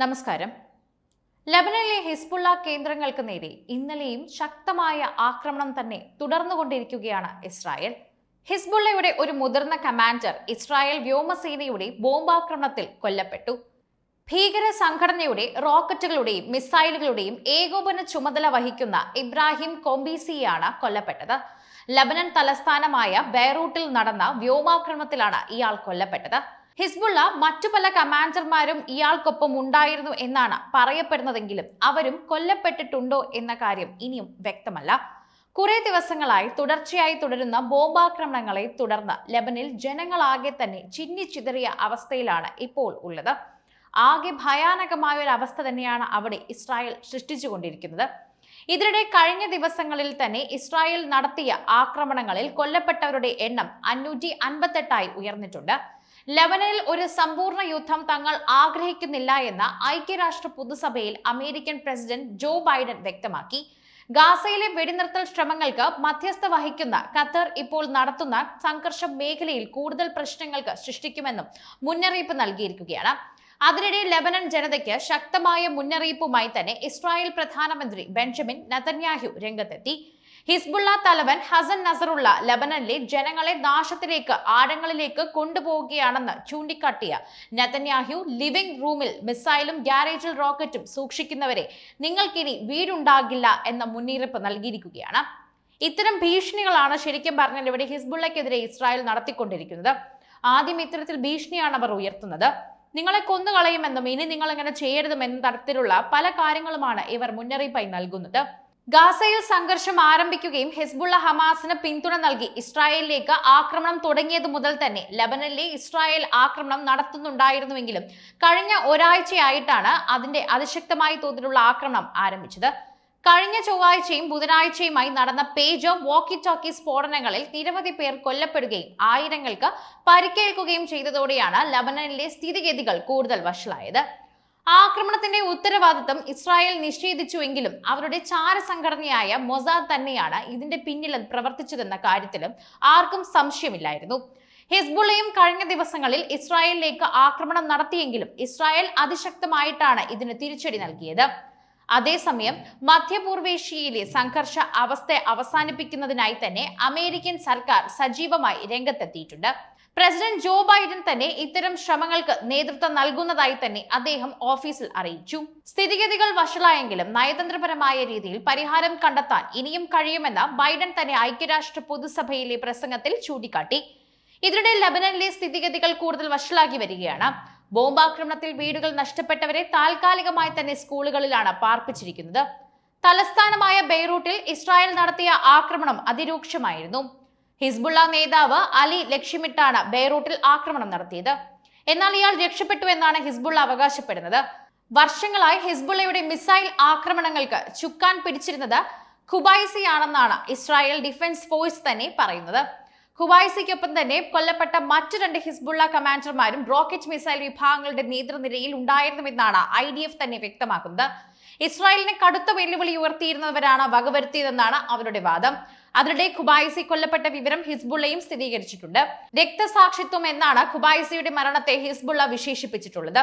നമസ്കാരം. ലബനനിലെ ഹിസ്ബുള്ള കേന്ദ്രങ്ങൾക്ക് നേരെ ഇന്നലെയും ശക്തമായ ആക്രമണം തന്നെ തുടർന്നുകൊണ്ടിരിക്കുകയാണ് ഇസ്രായേൽ. ഹിസ്ബുള്ളയുടെ ഒരു മുതിർന്ന കമാൻഡർ ഇസ്രായേൽ വ്യോമസേനയുടെ ബോംബാക്രമണത്തിൽ കൊല്ലപ്പെട്ടു. ഭീകര സംഘടനയുടെ റോക്കറ്റുകളുടെയും മിസൈലുകളുടെയും ഏകോപന ചുമതല വഹിക്കുന്ന ഇബ്രാഹിം കൊംബീസിയാണ് കൊല്ലപ്പെട്ടത്. ലബനൻ തലസ്ഥാനമായ ബെയ്റൂട്ടിൽ നടന്ന വ്യോമാക്രമണത്തിലാണ് ഇയാൾ കൊല്ലപ്പെട്ടത്. ഹിസ്ബുള്ള മറ്റു പല കമാൻഡർമാരും ഇയാൾക്കൊപ്പം ഉണ്ടായിരുന്നു എന്നാണ് പറയപ്പെടുന്നതെങ്കിലും അവരും കൊല്ലപ്പെട്ടിട്ടുണ്ടോ എന്ന കാര്യം ഇനിയും വ്യക്തമല്ല. കുറെ ദിവസങ്ങളായി തുടർച്ചയായി തുടരുന്ന ബോംബാക്രമണങ്ങളെ തുടർന്ന് ലബനിൽ ജനങ്ങളാകെ തന്നെ ചിന്നിച്ചിതറിയ അവസ്ഥയിലാണ് ഇപ്പോൾ ഉള്ളത്. ആകെ ഭയാനകമായ ഒരു അവസ്ഥ തന്നെയാണ് അവിടെ ഇസ്രായേൽ സൃഷ്ടിച്ചുകൊണ്ടിരിക്കുന്നത്. ഇതിനിടെ കഴിഞ്ഞ ദിവസങ്ങളിൽ തന്നെ ഇസ്രായേൽ നടത്തിയ ആക്രമണങ്ങളിൽ കൊല്ലപ്പെട്ടവരുടെ എണ്ണം അഞ്ഞൂറ്റി അൻപത്തെട്ടായി ഉയർന്നിട്ടുണ്ട്. ലബനനിൽ ഒരു സമ്പൂർണ യുദ്ധം തങ്ങൾ ആഗ്രഹിക്കുന്നില്ല എന്ന് ഐക്യരാഷ്ട്ര പൊതുസഭയിൽ അമേരിക്കൻ പ്രസിഡന്റ് ജോ ബൈഡൻ വ്യക്തമാക്കി. ഗാസയിലെ വെടിനിർത്തൽ ശ്രമങ്ങൾക്ക് മധ്യസ്ഥ വഹിക്കുന്ന ഖത്തർ ഇപ്പോൾ നടത്തുന്ന സംഘർഷ മേഖലയിൽ കൂടുതൽ പ്രശ്നങ്ങൾക്ക് സൃഷ്ടിക്കുമെന്നും മുന്നറിയിപ്പ് നൽകിയിരിക്കുകയാണ്. അതിനിടെ ലെബനൻ ജനതയ്ക്ക് ശക്തമായ മുന്നറിയിപ്പുമായി തന്നെ ഇസ്രായേൽ പ്രധാനമന്ത്രി ബെഞ്ചമിൻ നതന്യാഹു രംഗത്തെത്തി. ഹിസ്ബുള്ള തലവൻ ഹസൻ നസറുള്ള ലബനനിലെ ജനങ്ങളെ നാശത്തിലേക്ക് ആഴങ്ങളിലേക്ക് കൊണ്ടുപോവുകയാണെന്ന് ചൂണ്ടിക്കാട്ടിയ നതന്യാഹു ലിവിംഗ് റൂമിൽ മിസൈലും ഗ്യാരേജിൽ റോക്കറ്റും സൂക്ഷിക്കുന്നവരെ നിങ്ങൾക്കിനി വീടുണ്ടാകില്ല എന്ന മുന്നറിയിപ്പ് നൽകിയിരിക്കുകയാണ്. ഇത്തരം ഭീഷണികളാണ് ശരിക്കും പറഞ്ഞാൽ ഇവിടെ ഹിസ്ബുള്ളക്കെതിരെ ഇസ്രായേൽ നടത്തിക്കൊണ്ടിരിക്കുന്നത്. ആദ്യം ഇത്തരത്തിൽ ഭീഷണിയാണ് അവർ ഉയർത്തുന്നത്. നിങ്ങളെ കൊന്നുകളയുമെന്നും ഇനി നിങ്ങൾ ഇങ്ങനെ ചെയ്യരുതും തരത്തിലുള്ള പല കാര്യങ്ങളുമാണ് ഇവർ മുന്നറിയിപ്പായി നൽകുന്നത്. ഗാസയിൽ സംഘർഷം ആരംഭിക്കുകയും ഹിസ്ബുള്ള ഹമാസിന് പിന്തുണ നൽകി ഇസ്രായേലിലേക്ക് ആക്രമണം തുടങ്ങിയത് മുതൽ തന്നെ ലബനനിലെ ഇസ്രായേൽ ആക്രമണം നടത്തുന്നുണ്ടായിരുന്നുവെങ്കിലും കഴിഞ്ഞ ഒരാഴ്ചയായിട്ടാണ് അതിന്റെ അതിശക്തമായ തോതിലുള്ള ആക്രമണം ആരംഭിച്ചത്. കഴിഞ്ഞ ചൊവ്വാഴ്ചയും ബുധനാഴ്ചയുമായി നടന്ന പേജോ വോക്കി ടോക്കി സ്ഫോടനങ്ങളിൽ നിരവധി പേർ കൊല്ലപ്പെടുകയും ആയിരങ്ങൾക്ക് പരിക്കേൽക്കുകയും ചെയ്തതോടെയാണ് ലബനനിലെ സ്ഥിതിഗതികൾ കൂടുതൽ വഷളായത്. ആക്രമണത്തിന്റെ ഉത്തരവാദിത്തം ഇസ്രായേൽ നിഷേധിച്ചുവെങ്കിലും അവരുടെ ചാരസംഘടനയായ മൊസാദ് തന്നെയാണ് ഇതിന്റെ പിന്നിൽ പ്രവർത്തിച്ചതെന്ന കാര്യത്തിലും ആർക്കും സംശയമില്ലായിരുന്നു. ഹിസ്ബുള്ളയും കഴിഞ്ഞ ദിവസങ്ങളിൽ ഇസ്രായേലിലേക്ക് ആക്രമണം നടത്തിയെങ്കിലും ഇസ്രായേൽ അതിശക്തമായിട്ടാണ് ഇതിന് തിരിച്ചടി നൽകിയത്. അതേസമയം മധ്യപൂർവേഷ്യയിലെ സംഘർഷ അവസ്ഥ അവസാനിപ്പിക്കുന്നതിനായി തന്നെ അമേരിക്കൻ സർക്കാർ സജീവമായി രംഗത്തെത്തിയിട്ടുണ്ട്. പ്രസിഡന്റ് ജോ ബൈഡൻ തന്നെ ഇത്തരം ശ്രമങ്ങൾക്ക് നേതൃത്വം നൽകുന്നതായി തന്നെ അദ്ദേഹം ഓഫീസിൽ അറിയിച്ചു. സ്ഥിതിഗതികൾ വഷളായെങ്കിലും നയതന്ത്രപരമായ രീതിയിൽ പരിഹാരം കണ്ടെത്താൻ ഇനിയും കഴിയുമെന്ന് ബൈഡൻ തന്നെ ഐക്യരാഷ്ട്ര പൊതുസഭയിലെ പ്രസംഗത്തിൽ ചൂണ്ടിക്കാട്ടി. ഇതിനിടെ ലബനനിലെ സ്ഥിതിഗതികൾ കൂടുതൽ വഷളാക്കി വരികയാണ്. ബോംബാക്രമണത്തിൽ വീടുകൾ നഷ്ടപ്പെട്ടവരെ താൽക്കാലികമായി തന്നെ സ്കൂളുകളിലാണ് പാർപ്പിച്ചിരിക്കുന്നത്. തലസ്ഥാനമായ ബെയ്റൂട്ടിൽ ഇസ്രായേൽ നടത്തിയ ആക്രമണം അതിരൂക്ഷമായിരുന്നു. ഹിസ്ബുള്ള നേതാവ് അലി ലക്ഷ്യമിട്ടാണ് ബെയ്റൂട്ടിൽ ആക്രമണം നടത്തിയത്. എന്നാൽ ഇയാൾ രക്ഷപ്പെട്ടു എന്നാണ് ഹിസ്ബുള്ള അവകാശപ്പെടുന്നത്. വർഷങ്ങളായി ഹിസ്ബുള്ളയുടെ മിസൈൽ ആക്രമണങ്ങൾക്ക് ചുക്കാൻ പിടിച്ചിരുന്നത് ഖുബൈസിയാണെന്നാണ് ഇസ്രായേൽ ഡിഫൻസ് ഫോഴ്സ് തന്നെ പറയുന്നത്. ഖുബൈസിക്കൊപ്പം തന്നെ കൊല്ലപ്പെട്ട മറ്റു രണ്ട് ഹിസ്ബുള്ള കമാൻഡർമാരും റോക്കറ്റ് മിസൈൽ വിഭാഗങ്ങളുടെ നേതൃനിരയിൽ ഉണ്ടായിരുന്നുവെന്നാണ് ഐ ഡി എഫ് തന്നെ വ്യക്തമാക്കുന്നത്. ഇസ്രായേലിനെ കടുത്ത വെല്ലുവിളി ഉയർത്തിയിരുന്നവരാണ് വകവരുത്തിയതെന്നാണ് അവരുടെ വാദം. അതിനിടെ ഖുബായിസി കൊല്ലപ്പെട്ട വിവരം ഹിസ്ബുള്ളയും സ്ഥിരീകരിച്ചിട്ടുണ്ട്. രക്തസാക്ഷിത്വം എന്നാണ് ഖുബായിസിയുടെ മരണത്തെ ഹിസ്ബുള്ള വിശേഷിപ്പിച്ചിട്ടുള്ളത്.